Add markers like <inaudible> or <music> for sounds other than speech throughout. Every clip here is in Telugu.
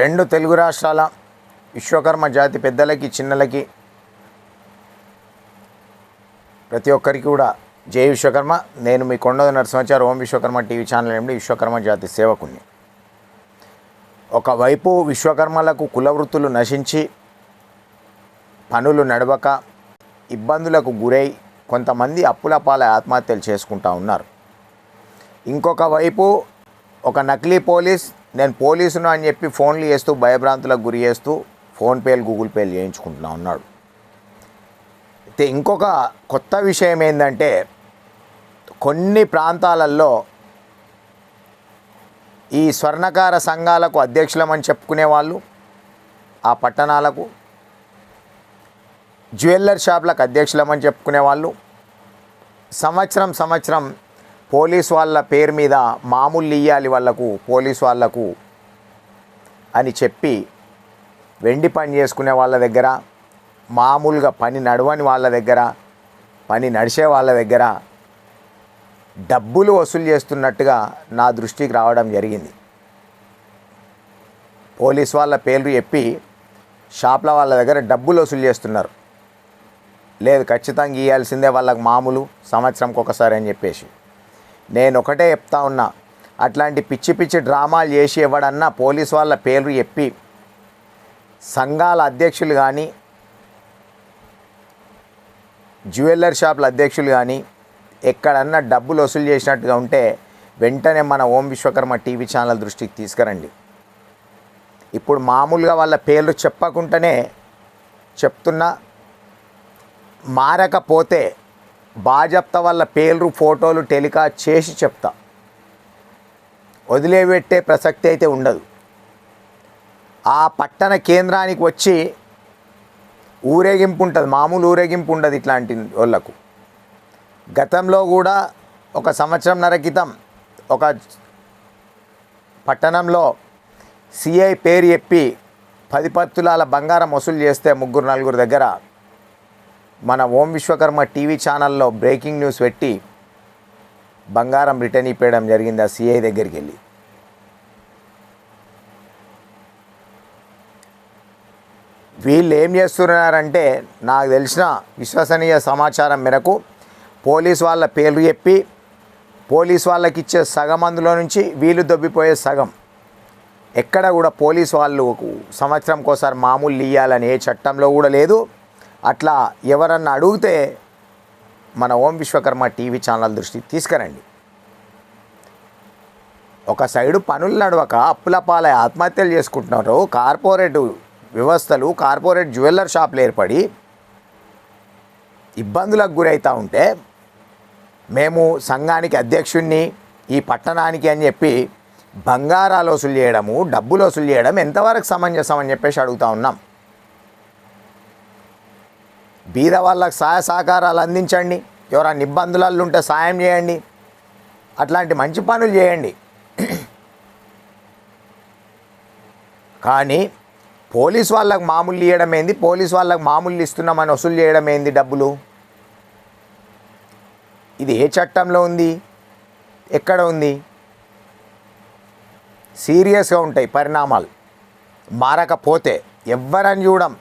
రెండు తెలుగు రాష్ట్రాల విశ్వకర్మ జాతి పెద్దలకి చిన్నలకి ప్రతి ఒక్కరికి కూడా జై విశ్వకర్మ. నేను మీ కొండ నరసింహాచారి ఓం విశ్వకర్మ టీవీ ఛానల్ నుండి విశ్వకర్మ జాతి సేవకుని ఒకవైపు విశ్వకర్మలకు కులవృత్తులు నశించి పనులు నడవక ఇబ్బందులకు గురై కొంతమంది అప్పుల పాల ఆత్మహత్యలు చేసుకుంటా ఉన్నారు. ఇంకొక వైపు ఒక నకిలీ పోలీస్ నేను పోలీసును అని చెప్పి ఫోన్లు చేస్తూ భయభ్రాంతులకు గురి చేస్తూ ఫోన్పేలు గూగుల్ పేలు చేయించుకుంటున్నా ఉన్నాడు. అయితే ఇంకొక కొత్త విషయం ఏంటంటే కొన్ని ప్రాంతాలలో ఈ స్వర్ణకార సంఘాలకు అధ్యక్షులమని చెప్పుకునే వాళ్ళు ఆ పట్టణాలకు జ్యువెల్లర్ షాప్లకు అధ్యక్షులమని చెప్పుకునే వాళ్ళు సంవత్సరం సంవత్సరం పోలీస్ వాళ్ళ పేరు మీద మామూలు ఇయ్యాలి వాళ్ళకు పోలీస్ వాళ్ళకు అని చెప్పి వెండి పని చేసుకునే వాళ్ళ దగ్గర మామూలుగా పని నడవని వాళ్ళ దగ్గర పని నడిచే వాళ్ళ దగ్గర డబ్బులు వసూలు చేస్తున్నట్టుగా నా దృష్టికి రావడం జరిగింది. పోలీస్ వాళ్ళ పేర్లు చెప్పి షాప్ల వాళ్ళ దగ్గర డబ్బులు వసూలు చేస్తున్నారు. లేదు ఖచ్చితంగా ఇవ్వాల్సిందే వాళ్ళకి మామూలు సంవత్సరంకి ఒకసారి అని చెప్పేసి. నేను ఒకటే చెప్తా ఉన్నా. అట్లాంటి పిచ్చి పిచ్చి డ్రామాలు చేసి ఎవడన్నా పోలీస్ వాళ్ళ పేర్లు చెప్పి సంఘాల అధ్యక్షులు కానీ జ్యువెల్లర్ షాపుల అధ్యక్షులు కానీ ఎక్కడన్నా డబ్బులు వసూలు చేసినట్టుగా ఉంటే వెంటనే మన ఓం విశ్వకర్మ టీవీ ఛానల్ దృష్టికి తీసుకురండి. ఇప్పుడు మామూలుగా వాళ్ళ పేర్లు చెప్పకుండానే చెప్తున్నా మారకపోతే బాజప్త వల్ల పేర్లు ఫోటోలు టెలికాస్ట్ చేసి చెప్తా. వదిలేపెట్టే ప్రసక్తి అయితే ఉండదు. ఆ పట్టణ కేంద్రానికి వచ్చి ఊరేగింపు ఉంటుంది మామూలు ఊరేగింపు ఉండదు ఇట్లాంటి వాళ్ళకు. గతంలో కూడా ఒక సంవత్సరంన్నర క్రితం ఒక పట్టణంలో సిఐ పేరు చెప్పి పది పత్తులాల బంగారం వసూలు చేస్తే ముగ్గురు నలుగురు దగ్గర మన ఓం విశ్వకర్మ టీవీ ఛానల్లో బ్రేకింగ్ న్యూస్ పెట్టి బంగారం రిటర్న్ ఇప్పేయడం జరిగింది ఆ సిఐ దగ్గరికి వెళ్ళి. వీళ్ళు ఏం చేస్తున్నారంటే నాకు తెలిసిన విశ్వసనీయ సమాచారం మేరకు పోలీస్ వాళ్ళ పేర్లు చెప్పి పోలీస్ వాళ్ళకి ఇచ్చే సగం అందులో నుంచి వీళ్ళు దొబ్బిపోయే సగం. ఎక్కడ కూడా పోలీస్ వాళ్ళు సంవత్సరంకోసారి మామూలు ఇయ్యాలని ఏ చట్టంలో కూడా లేదు. అట్లా ఎవరన్నా అడిగితే మన ఓం విశ్వకర్మ టీవీ ఛానల్ దృష్టికి తీసుకురండి. ఒక సైడు పనులు నడవక అప్పుల పాలై ఆత్మహత్యలు చేసుకుంటున్నారు. కార్పొరేట్ వ్యవస్థలు కార్పొరేట్ జ్యువెల్లర్ షాపులు ఏర్పడి ఇబ్బందులకు గురవుతూ ఉంటే మేము సంఘానికి అధ్యక్షుణ్ణి ఈ పట్టణానికి అని చెప్పి బంగారాలు వసూలు చేయడము డబ్బులు వసూలు చేయడం ఎంతవరకు సమంజసం అని చెప్పేసి అడుగుతా ఉన్నాం. బీద వాళ్ళకి సహాయ సహకారాలు అందించండి. ఎవరైనా ఇబ్బందులలో ఉంటే సాయం చేయండి. అట్లాంటి మంచి పనులు చేయండి. కానీ పోలీస్ వాళ్ళకు మామూలు ఇవ్వడం ఏంది? పోలీస్ వాళ్ళకు మామూలు ఇస్తున్నామని వసూలు చేయడం ఏంది డబ్బులు? ఇది ఏ చట్టంలో ఉంది? ఎక్కడ ఉంది? సీరియస్గా ఉంటాయి పరిణామాలు. మారకపోతే ఎవ్వరని చూడం.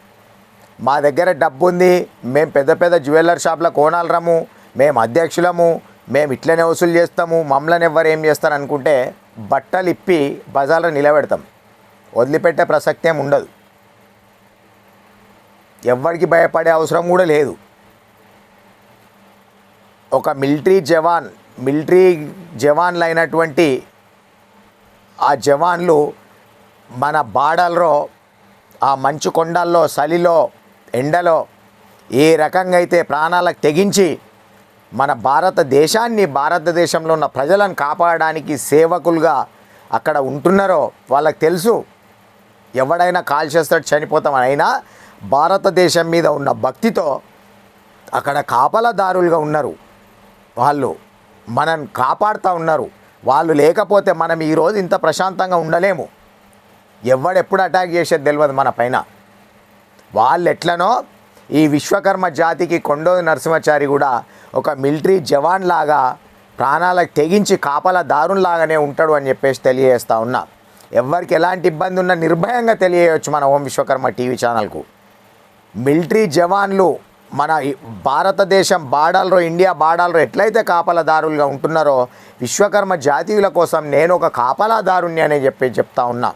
మా దగ్గర డబ్బు ఉంది మేము పెద్ద పెద్ద జ్యువెలర్ షాప్ల కోణాలు రము మేము అధ్యక్షులము. మేము ఇట్లనే వసూలు చేస్తాము. మమ్మల్ని ఎవ్వరు ఏం చేస్తారు అనుకుంటే బట్టలు ఇప్పి బజార్లో నిలబెడతాం. వదిలిపెట్టే ప్రసక్తి ఏం ఉండదు. ఎవ్వరికి భయపడే అవసరం కూడా లేదు. ఒక మిలిటరీ జవాన్ మిలిటరీ జవాన్లు అయినటువంటి ఆ జవాన్లు మన బాడల్లో ఆ మంచు కొండల్లో చలిలో ఎండలో ఏ రకంగా అయితే ప్రాణాలకు తెగించి మన భారతదేశాన్ని భారతదేశంలో ఉన్న ప్రజలను కాపాడడానికి సేవకులుగా అక్కడ ఉంటున్నారో వాళ్ళకి తెలుసు. ఎవడైనా కాల్ చేస్తాడు చనిపోతామని అయినా భారతదేశం మీద ఉన్న భక్తితో అక్కడ కాపలదారులుగా ఉన్నారు. వాళ్ళు మనం కాపాడుతూ ఉన్నారు. వాళ్ళు లేకపోతే మనం ఈరోజు ఇంత ప్రశాంతంగా ఉండలేము. ఎవడెప్పుడు అటాక్ చేసేది తెలియదు మన పైన. వాళ్ళు ఎట్లనో ఈ విశ్వకర్మ జాతికి కొండో నరసింహచారి కూడా ఒక మిలిటరీ జవాన్ లాగా ప్రాణాలకు తెగించి కాపల దారుణ్లాగానే ఉంటాడు అని చెప్పేసి తెలియజేస్తా ఉన్నా. ఎవరికి ఎలాంటి ఇబ్బంది ఉన్నా నిర్భయంగా తెలియవచ్చు మన ఓం విశ్వకర్మ టీవీ ఛానల్కు. మిలిటరీ జవాన్లు మన భారతదేశం బార్డర్లో ఇండియా బాడాలరో ఎట్లయితే కాపలదారులుగా ఉంటున్నారో విశ్వకర్మ జాతీయుల కోసం నేను ఒక కాపలాదారుణ్ణి అని చెప్పి చెప్తా ఉన్నా.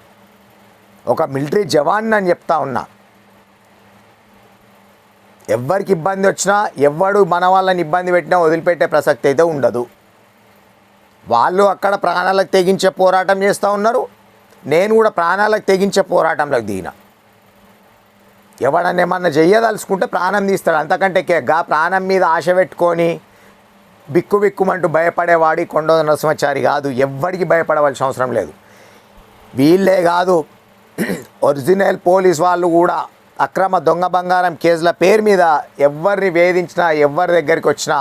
ఒక మిలిటరీ జవాన్ అని చెప్తా ఉన్నా. ఎవరికి ఇబ్బంది వచ్చినా ఎవ్వడు మన వాళ్ళని ఇబ్బంది పెట్టినా వదిలిపెట్టే ప్రసక్తి అయితే ఉండదు. వాళ్ళు అక్కడ ప్రాణాలకు తెగించే పోరాటం చేస్తూ ఉన్నారు. నేను కూడా ప్రాణాలకు తెగించే పోరాటంలోకి దిగిన. ఎవడన్నా ఏమన్నా చెయ్యదలుచుకుంటే ప్రాణం తీస్తాడు. అంతకంటే గా ప్రాణం మీద ఆశ పెట్టుకొని బిక్కు బిక్కుమంటూ భయపడేవాడి కొండ నరసింహచారి కాదు. ఎవ్వడికి భయపడవలసిన అవసరం లేదు. వీళ్ళే కాదు <clears throat> ఒరిజినల్ పోలీస్ వాళ్ళు కూడా అక్రమ దొంగ బంగారం కేసుల పేరు మీద ఎవరిని వేధించినా ఎవరి దగ్గరికి వచ్చినా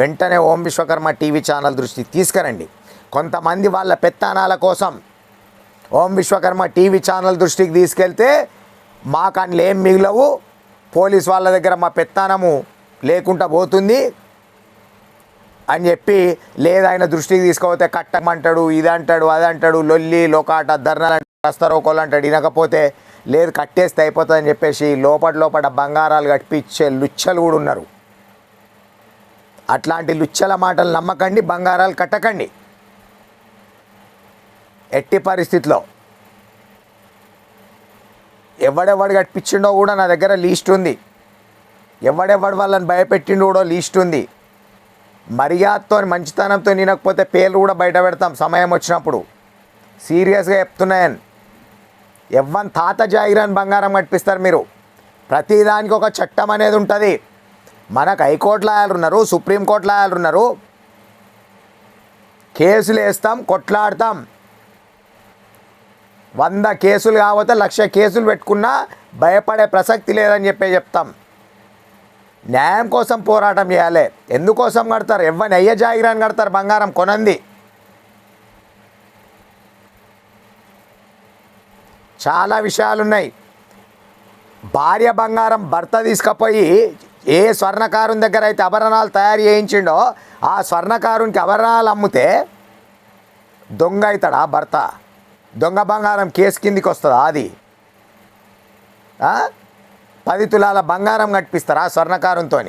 వెంటనే ఓం విశ్వకర్మ టీవీ ఛానల్ దృష్టికి తీసుకురండి. కొంతమంది వాళ్ళ పెత్తానాల కోసం ఓం విశ్వకర్మ టీవీ ఛానల్ దృష్టికి తీసుకెళ్తే మా కళ్ళు ఏం మిగిలవు? పోలీస్ వాళ్ళ దగ్గర మా పెత్తానము లేకుండా పోతుంది అని చెప్పి లేదు ఆయన దృష్టికి తీసుకుపోతే కట్టమంటాడు ఇది అంటాడు అది అంటాడు లొల్లి లోకాట ధర్నాలు రస్తరోకోలు అంటాడు వినకపోతే లేదు కట్టేస్తే అయిపోతుంది అని చెప్పేసి లోపల లోపల బంగారాలు కట్టించే లుచ్చలు కూడా ఉన్నారు. అట్లాంటి లుచ్చల మాటలు నమ్మకండి బంగారాలు కట్టకండి. ఎట్టి పరిస్థితిలో ఎవడెవడు కట్టించిండో కూడా నా దగ్గర లీస్ట్ ఉంది. ఎవడెవడు వాళ్ళని భయపెట్టిండో కూడా లీస్ట్ ఉంది. మర్యాదతో మంచితనంతో నినకపోతే పేర్లు కూడా బయట పెడతాం సమయం వచ్చినప్పుడు. సీరియస్గా చెప్తున్నాయని. ఎవ్వని తాత జాగిరాని బంగారం కట్టిస్తారు మీరు. ప్రతిదానికి ఒక చట్టం అనేది ఉంటుంది. మనకు హైకోర్టు లాయర్లు ఉన్నారు సుప్రీంకోర్టు లాయర్లు ఉన్నారు. కేసులు వేస్తాం కొట్లాడతాం. వంద కేసులు కాకపోతే లక్ష కేసులు పెట్టుకున్నా భయపడే ప్రసక్తి లేదని చెప్పే చెప్తాం. న్యాయం కోసం పోరాటం చేయాలి. ఎందుకోసం కడతారు? ఎవరిని అయ్య జాగిరాన్ని కడతారు బంగారం కొనంది. చాలా విషయాలు ఉన్నాయి భార్య బంగారం భర్త తీసుకుపోయి ఏ స్వర్ణకారుని దగ్గర అయితే ఆభరణాలు తయారు చేయించిండో ఆ స్వర్ణకారునికి ఆభరణాలు అమ్మితే దొంగ అవుతాడా భర్త? దొంగ బంగారం కేసు కిందికి వస్తుందా అది? పది తులాల బంగారం కట్పిస్తారా స్వర్ణకారంతో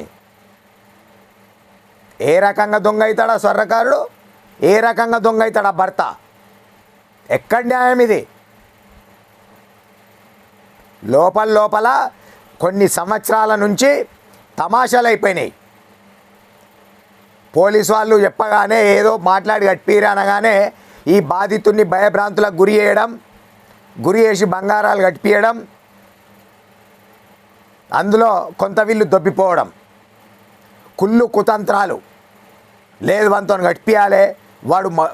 ఏ రకంగా దొంగ అవుతాడా స్వర్ణకారుడు? ఏ రకంగా దొంగ అవుతాడా భర్త? ఎక్కడ న్యాయం ఇది? లోపల లోపల కొన్ని సంవత్సరాల నుంచి తమాషాలు అయిపోయినాయి పోలీసు వాళ్ళు చెప్పగానే ఏదో మాట్లాడి కట్టిరా అనగానే ఈ బాధితుడిని భయభ్రాంతులకు గురి చేయడం గురి చేసి బంగారాలు కట్టియడం అందులో కొంత వీళ్ళు దొబ్బిపోవడం. కుళ్ళు కుతంత్రాలు. లేదు వంతో గట్టియాలే వాడు మ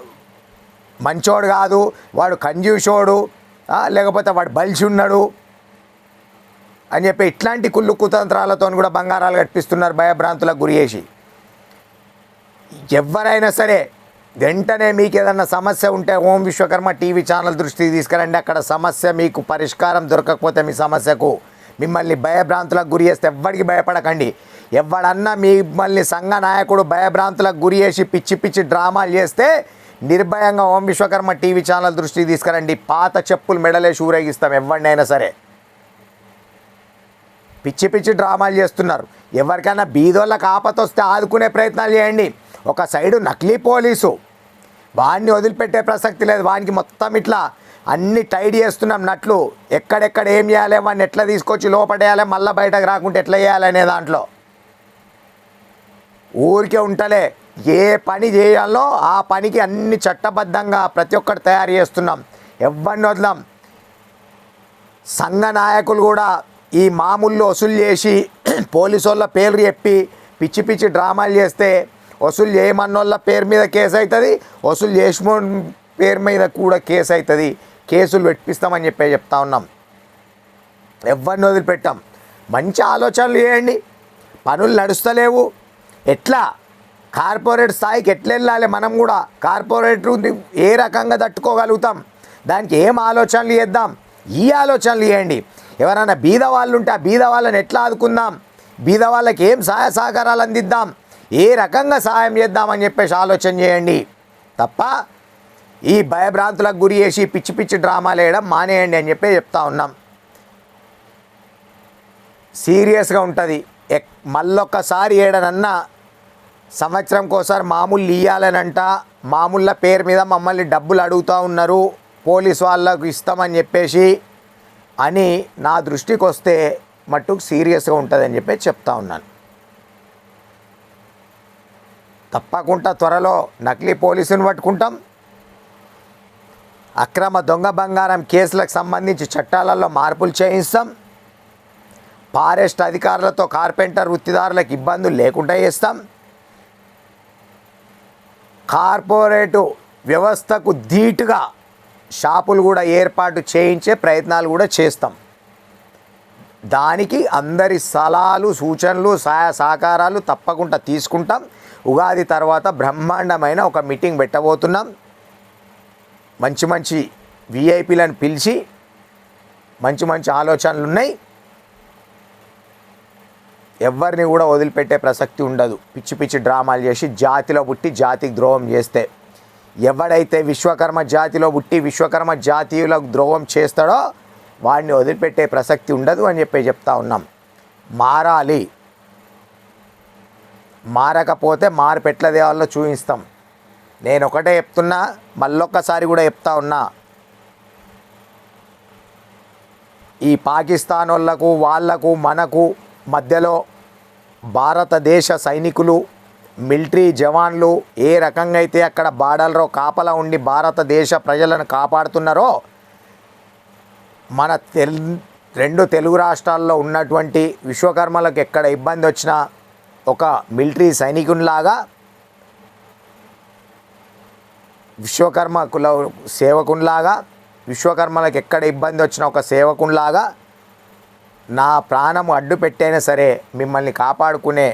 మంచోడు కాదు వాడు కంజూషోడు లేకపోతే వాడు బలిసి ఉన్నాడు అని చెప్పి ఇట్లాంటి కుళ్ళు కుతంత్రాలతో కూడా బంగారాలు కట్టిస్తున్నారు భయభ్రాంతులకు గురి చేసి. ఎవరైనా సరే వెంటనే మీకు ఏదన్నా సమస్య ఉంటే ఓం విశ్వకర్మ టీవీ ఛానల్ దృష్టికి తీసుకురండి. అక్కడ సమస్య మీకు పరిష్కారం దొరకకపోతే మీ సమస్యకు మిమ్మల్ని భయభ్రాంతులకు గురి చేస్తే ఎవ్వడికి భయపడకండి. ఎవడన్నా మిమ్మల్ని సంఘ నాయకుడు భయభ్రాంతులకు గురి చేసి పిచ్చి పిచ్చి డ్రామాలు చేస్తే నిర్భయంగా ఓం విశ్వకర్మ టీవీ ఛానల్ దృష్టికి తీసుకురండి. పాత చెప్పులు మెడలేసి ఊరేగిస్తాం ఎవరినైనా సరే. పిచ్చి పిచ్చి డ్రామాలు చేస్తున్నారు. ఎవరికైనా బీదోళ్ళకి ఆపత ఆదుకునే ప్రయత్నాలు చేయండి. ఒక సైడు నకిలీ పోలీసు. వాడిని వదిలిపెట్టే ప్రసక్తి లేదు. వానికి మొత్తం ఇట్లా అన్ని టైడ్ చేస్తున్నాం నట్లు. ఎక్కడెక్కడ ఏం చేయాలి? వాడిని ఎట్లా తీసుకొచ్చి లోపడేయాలి మళ్ళీ బయటకు రాకుంటే ఎట్లా చేయాలి అనే దాంట్లో. ఊరికే ఉంటలే. ఏ పని చేయాలో ఆ పనికి అన్ని చట్టబద్ధంగా ప్రతి ఒక్కటి తయారు చేస్తున్నాం. ఎవరిని వదలం? సంఘ నాయకులు కూడా ఈ మామూలు వసూలు చేసి <clears throat> పోలీసు వాళ్ళ పేర్లు చెప్పి పిచ్చి పిచ్చి డ్రామాలు చేస్తే వసూలు చేయమన్నోళ్ళ పేరు మీద కేసు అవుతుంది వసూలు చేసిన పేరు మీద కూడా కేసు అవుతుంది. కేసులు పెట్టిస్తామని చెప్పి చెప్తా ఉన్నాం. ఎవరిని వదిలిపెట్టాం? మంచి ఆలోచనలు చేయండి. పనులు నడుస్తలేవు. ఎట్లా? కార్పొరేట్ స్థాయికి ఎట్లా వెళ్ళాలి మనం కూడా? కార్పొరేట్ ఏ రకంగా తట్టుకోగలుగుతాం? దానికి ఏం ఆలోచనలు చేద్దాం? ఈ ఆలోచనలు చేయండి. ఎవరైనా బీద వాళ్ళు ఉంటే ఆ బీద వాళ్ళని ఎట్లా ఆదుకుందాం? బీద వాళ్ళకి ఏం సహాయ సహకారాలు అందిద్దాం? ఏ రకంగా సహాయం చేద్దామని చెప్పేసి ఆలోచన చేయండి. తప్ప ఈ భయభ్రాంతులకు గురి చేసి పిచ్చి పిచ్చి డ్రామాలు వేయడం మానేయండి అని చెప్పి చెప్తా ఉన్నాం. సీరియస్గా ఉంటుంది. ఎక్ మళ్ళొక్కసారి ఏడనన్నా సంవత్సరంకోసారి మామూలు ఇయ్యాలనంట మామూళ్ళ పేరు మీద మమ్మల్ని డబ్బులు అడుగుతూ ఉన్నారు పోలీస్ వాళ్ళకు ఇస్తామని చెప్పేసి అని నా దృష్టికి వస్తే మట్టుకు సీరియస్గా ఉంటుందని చెప్పి చెప్తా ఉన్నాను. తప్పకుండా త్వరలో నకిలీ పోలీసుని పట్టుకుంటాం. అక్రమ దొంగ బంగారం కేసులకు సంబంధించి చట్టాలలో మార్పులు చేయిస్తాం. ఫారెస్ట్ అధికారులతో కార్పెంటర్ వృత్తిదారులకు ఇబ్బందులు లేకుండా చేస్తాం. కార్పొరేటు వ్యవస్థకు ధీటుగా షాపులు కూడా ఏర్పాటు చేయించే ప్రయత్నాలు కూడా చేస్తాం. దానికి అందరి సలహాలు సూచనలు సహాయ సహకారాలు తప్పకుండా తీసుకుంటాం. ఉగాది తర్వాత బ్రహ్మాండమైన ఒక మీటింగ్ పెట్టబోతున్నాం. మంచి మంచి విఐపీలను పిలిచి మంచి మంచి ఆలోచనలు ఉన్నాయి. ఎవరిని కూడా వదిలిపెట్టే ప్రసక్తి ఉండదు. పిచ్చి పిచ్చి డ్రామాలు చేసి జాతిలో పుట్టి జాతికి ద్రోహం చేస్తే ఎవడైతే విశ్వకర్మ జాతిలో పుట్టి విశ్వకర్మ జాతీయులకు ద్రోహం చేస్తాడో వాడిని వదిలిపెట్టే ప్రసక్తి ఉండదు అని చెప్పి చెప్తా ఉన్నాం. మారాలి. మారకపోతే మార్పు ఎట్ల దేవాలో చూపిస్తాం నేను ఒకటే చెప్తున్నా మళ్ళొక్కసారి కూడా చెప్తా ఉన్నా. ఈ పాకిస్తాన్ వాళ్ళకు వాళ్ళకు మనకు మధ్యలో భారతదేశ సైనికులు మిలిటరీ జవాన్లు ఏ రకంగా అయితే అక్కడ బాడలరో కాపలా ఉండి భారతదేశ ప్రజలను కాపాడుతున్నారో మన తెల్ రెండు తెలుగు రాష్ట్రాల్లో ఉన్నటువంటి విశ్వకర్మలకు ఎక్కడ ఇబ్బంది వచ్చినా ఒక మిలిటరీ సైనికునిలాగా విశ్వకర్మ కుల సేవకునిలాగా విశ్వకర్మలకు ఎక్కడ ఇబ్బంది వచ్చినా ఒక సేవకునిలాగా నా ప్రాణం అడ్డు పెట్టైనా సరే మిమ్మల్ని కాపాడుకునే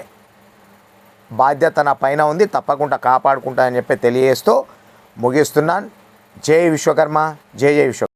బాధ్యత నా పైన ఉంది తప్పకుండా కాపాడుకుంటానని చెప్పి తెలియజేస్తూ ముగిస్తున్నాను. జై విశ్వకర్మ జై జై విశ్వ